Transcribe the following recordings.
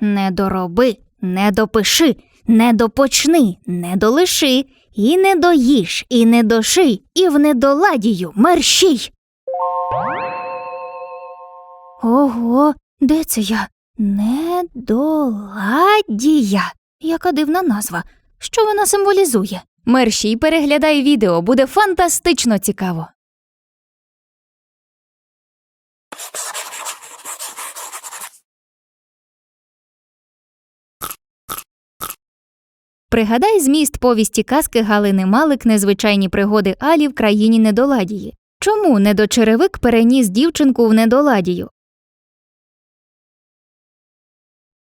Не дороби, не допиши, не допочни, не долиши, і не доїж, і не доши, і в недоладію мерщій. Ого, де це я? Недоладія. Яка дивна назва. Що вона символізує? Мерщій переглядай відео, буде фантастично цікаво. Пригадай зміст повісті казки Галини Малик Незвичайні пригоди Алі в країні недоладії. Чому недочеревик переніс дівчинку в недоладію?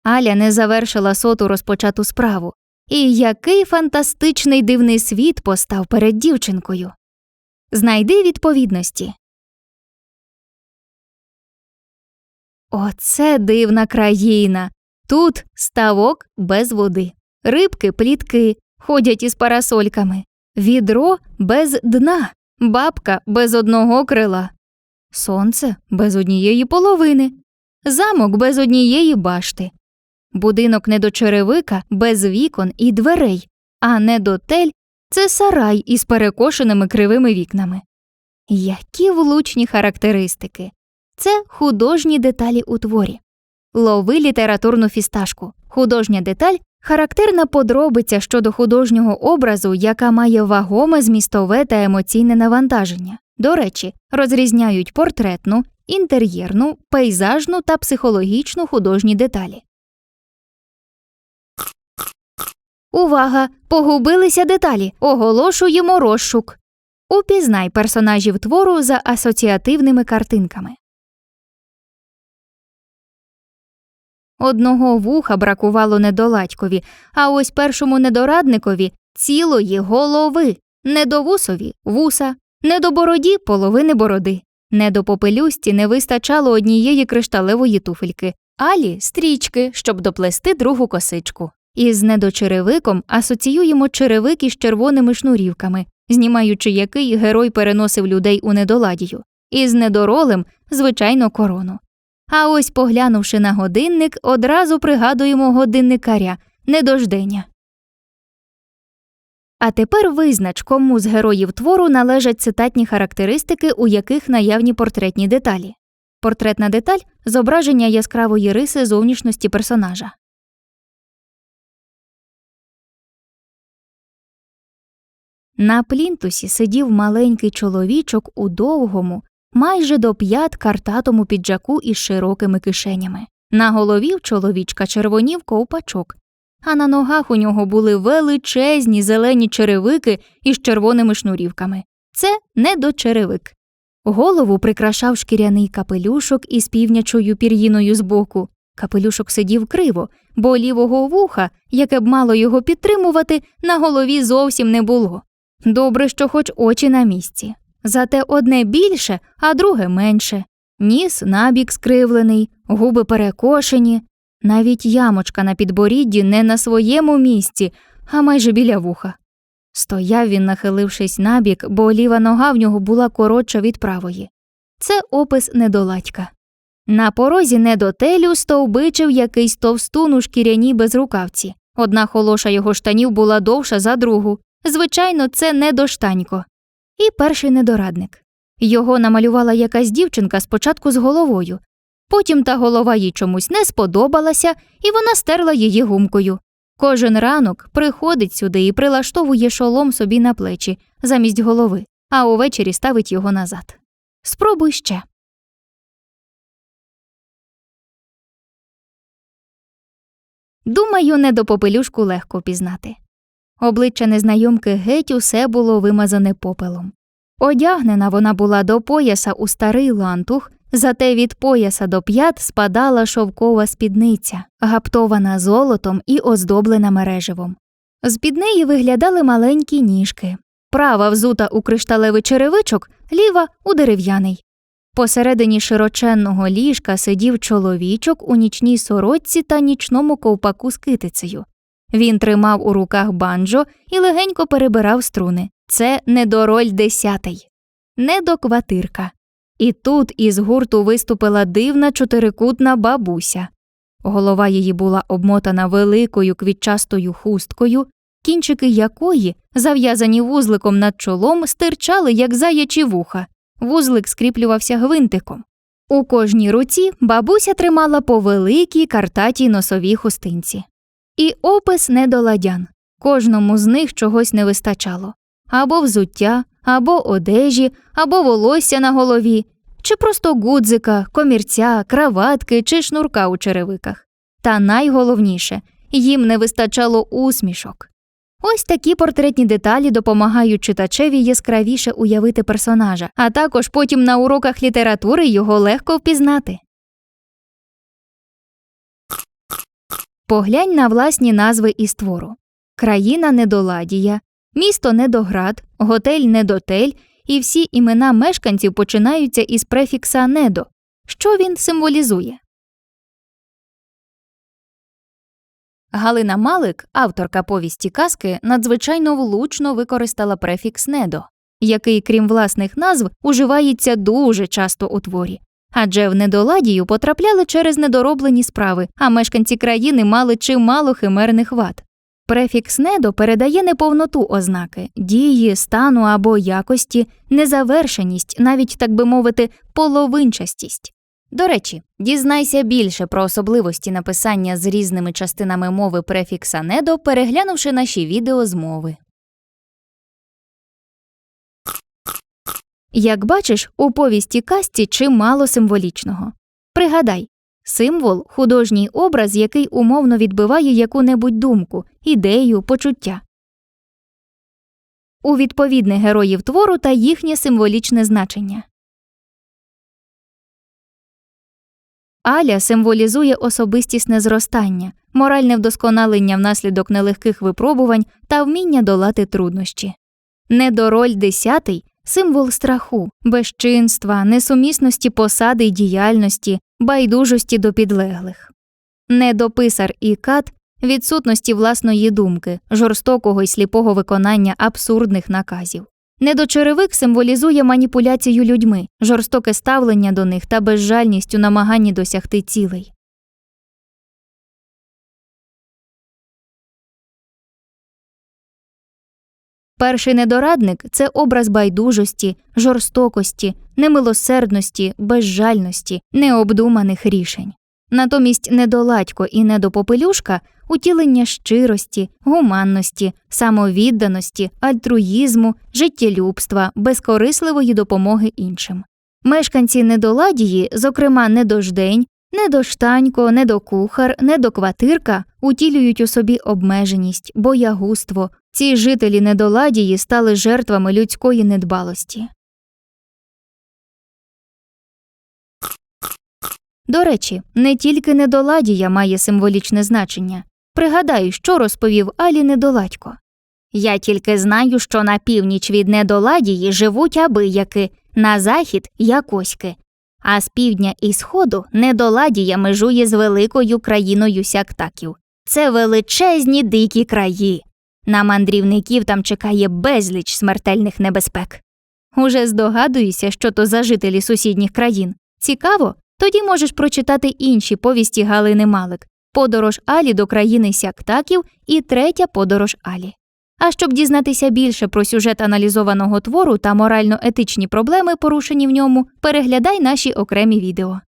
Аля не завершила соту розпочату справу. І який фантастичний дивний світ постав перед дівчинкою. Знайди відповідності. Оце дивна країна. Тут ставок без води. Рибки плітки ходять із парасольками, відро без дна, бабка без одного крила, сонце без однієї половини, замок без однієї башти, будинок недочеревика без вікон і дверей, а недотель це сарай із перекошеними кривими вікнами. Які влучні характеристики. Це художні деталі у творі. Лови літературну фісташку. Художня деталь характерна подробиця щодо художнього образу, яка має вагоме змістове та емоційне навантаження. До речі, розрізняють портретну, інтер'єрну, пейзажну та психологічну художні деталі. Увага! Погубилися деталі. Оголошуємо розшук. Упізнай персонажів твору за асоціативними картинками. Одного вуха бракувало недоладькові, а ось першому недорадникові цілої голови, недовусові вуса, недобороді половини бороди. Недопопелюсті не вистачало однієї кришталевої туфельки, алі стрічки, щоб доплести другу косичку. Із недочеревиком асоціюємо черевик із червоними шнурівками, знімаючи який герой переносив людей у недоладію, із недоролем, звичайно, корону. А ось, поглянувши на годинник, одразу пригадуємо годинникаря недождення. А тепер визнач, кому з героїв твору належать цитатні характеристики, у яких наявні портретні деталі. Портретна деталь зображення яскравої риси зовнішності персонажа. На плінтусі сидів маленький чоловічок у довгому, майже до п'ят картатому піджаку із широкими кишенями. На голові в чоловічка червонів ковпачок, а на ногах у нього були величезні зелені черевики із червоними шнурівками. Це недочеревик. Голову прикрашав шкіряний капелюшок із півнячою пір'їною збоку. Капелюшок сидів криво, бо лівого вуха, яке б мало його підтримувати, на голові зовсім не було. Добре, що хоч очі на місці. Зате одне більше, а друге менше. Ніс набік скривлений, губи перекошені, навіть ямочка на підборідді не на своєму місці, а майже біля вуха. Стояв він, нахилившись набік, бо ліва нога в нього була коротша від правої. Це опис недоладька. На порозі недотелю стовбичив якийсь товстун у шкіряній безрукавці. Одна холоша його штанів була довша за другу. Звичайно, це недоштанько. І перший недорадник. Його намалювала якась дівчинка спочатку з головою. Потім та голова їй чомусь не сподобалася, і вона стерла її гумкою. Кожен ранок приходить сюди і прилаштовує шолом собі на плечі замість голови, а увечері ставить його назад. Спробуй ще. Думаю, не до попелюшку легко пізнати. Обличчя незнайомки геть усе було вимазане попелом. Одягнена вона була до пояса у старий лантух, зате від пояса до п'ят спадала шовкова спідниця, гаптована золотом і оздоблена мереживом. З під неї виглядали маленькі ніжки, права взута у кришталевий черевичок, ліва у дерев'яний. Посередині широченного ліжка сидів чоловічок у нічній сорочці та нічному ковпаку з китицею. Він тримав у руках банджо і легенько перебирав струни. Це недороль десятий, недокватирка. І тут із гурту виступила дивна чотирикутна бабуся. Голова її була обмотана великою квітчастою хусткою, кінчики якої, зав'язані вузликом над чолом, стирчали, як заячі вуха. Вузлик скріплювався гвинтиком. У кожній руці бабуся тримала по великій картатій носовій хустинці. І опис недоладян. Кожному з них чогось не вистачало або взуття, або одежі, або волосся на голові, чи просто гудзика, комірця, краватки чи шнурка у черевиках. Та найголовніше їм не вистачало усмішок. Ось такі портретні деталі допомагають читачеві яскравіше уявити персонажа, а також потім на уроках літератури його легко впізнати. Поглянь на власні назви із твору країна недоладія, місто недоград, готель недотель, і всі імена мешканців починаються із префікса недо. Що він символізує? Галина Малик, авторка повісті казки, надзвичайно влучно використала префікс недо, який, крім власних назв, уживається дуже часто у творі. Адже в недоладію потрапляли через недороблені справи, а мешканці країни мали чимало химерних вад. Префікс недо передає неповноту ознаки, дії, стану або якості, незавершеність, навіть так би мовити, половинчастість. До речі, дізнайся більше про особливості написання з різними частинами мови префікса недо, переглянувши наші відео з мови. Як бачиш, у повісті касті чимало символічного. Пригадай, символ художній образ, який умовно відбиває яку-небудь думку, ідею, почуття. У відповідних героїв твору та їхнє символічне значення. Аля символізує особистісне зростання, моральне вдосконалення внаслідок нелегких випробувань та вміння долати труднощі. Недороль десятий символ страху, безчинства, несумісності посади й діяльності, байдужості до підлеглих. Недописар і кат відсутності власної думки, жорстокого й сліпого виконання абсурдних наказів. Недочеревик символізує маніпуляцію людьми, жорстоке ставлення до них та безжальність у намаганні досягти цілей. Перший недорадник це образ байдужості, жорстокості, немилосердності, безжальності, необдуманих рішень. Натомість недоладько і недопопелюшка утілення щирості, гуманності, самовідданості, альтруїзму, життєлюбства, безкорисливої допомоги іншим. Мешканці недоладії, зокрема недождень, недоштанько, недокухар, недокватирка, утілюють у собі обмеженість, боягузтво. Ці жителі недоладії стали жертвами людської недбалості. До речі, не тільки недоладія має символічне значення. Пригадай, що розповів Алі недоладько. Я тільки знаю, що на північ від недоладії живуть абияки, на захід якоськи, а з півдня і сходу недоладія межує з великою країною сяктаків. Це величезні дикі краї. На мандрівників там чекає безліч смертельних небезпек. Уже здогадуюся, що то за жителі сусідніх країн. Цікаво, тоді можеш прочитати інші повісті Галини Малик Подорож Алі до країни сяктаків і третя подорож Алі. А щоб дізнатися більше про сюжет аналізованого твору та морально-етичні проблеми, порушені в ньому, переглядай наші окремі відео.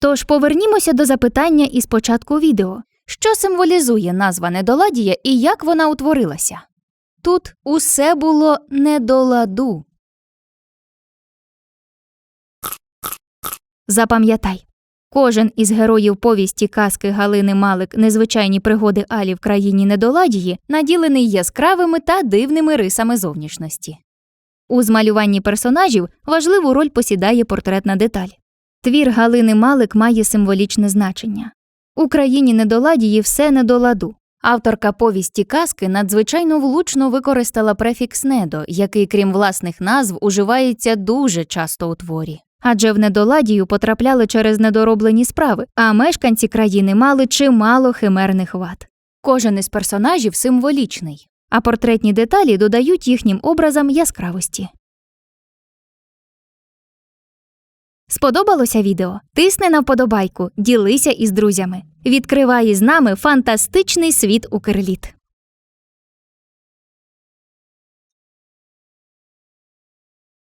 Тож повернімося до запитання із початку відео що символізує назва недоладія і як вона утворилася? Тут усе було не до ладу. Запам'ятай, кожен із героїв повісті казки Галини Малик Незвичайні пригоди Алі в країні недоладії наділений яскравими та дивними рисами зовнішності. У змалюванні персонажів важливу роль посідає портретна деталь. Твір Галини Малик має символічне значення. У країні недоладії все не до ладу. Авторка повісті казки надзвичайно влучно використала префікс недо, який, крім власних назв, уживається дуже часто у творі. Адже в недоладію потрапляли через недороблені справи, а мешканці країни мали чимало химерних вад. Кожен із персонажів символічний, а портретні деталі додають їхнім образам яскравості. Сподобалося відео? Тисни на вподобайку, ділися із друзями. Відкривай із нами фантастичний світ Укрліт.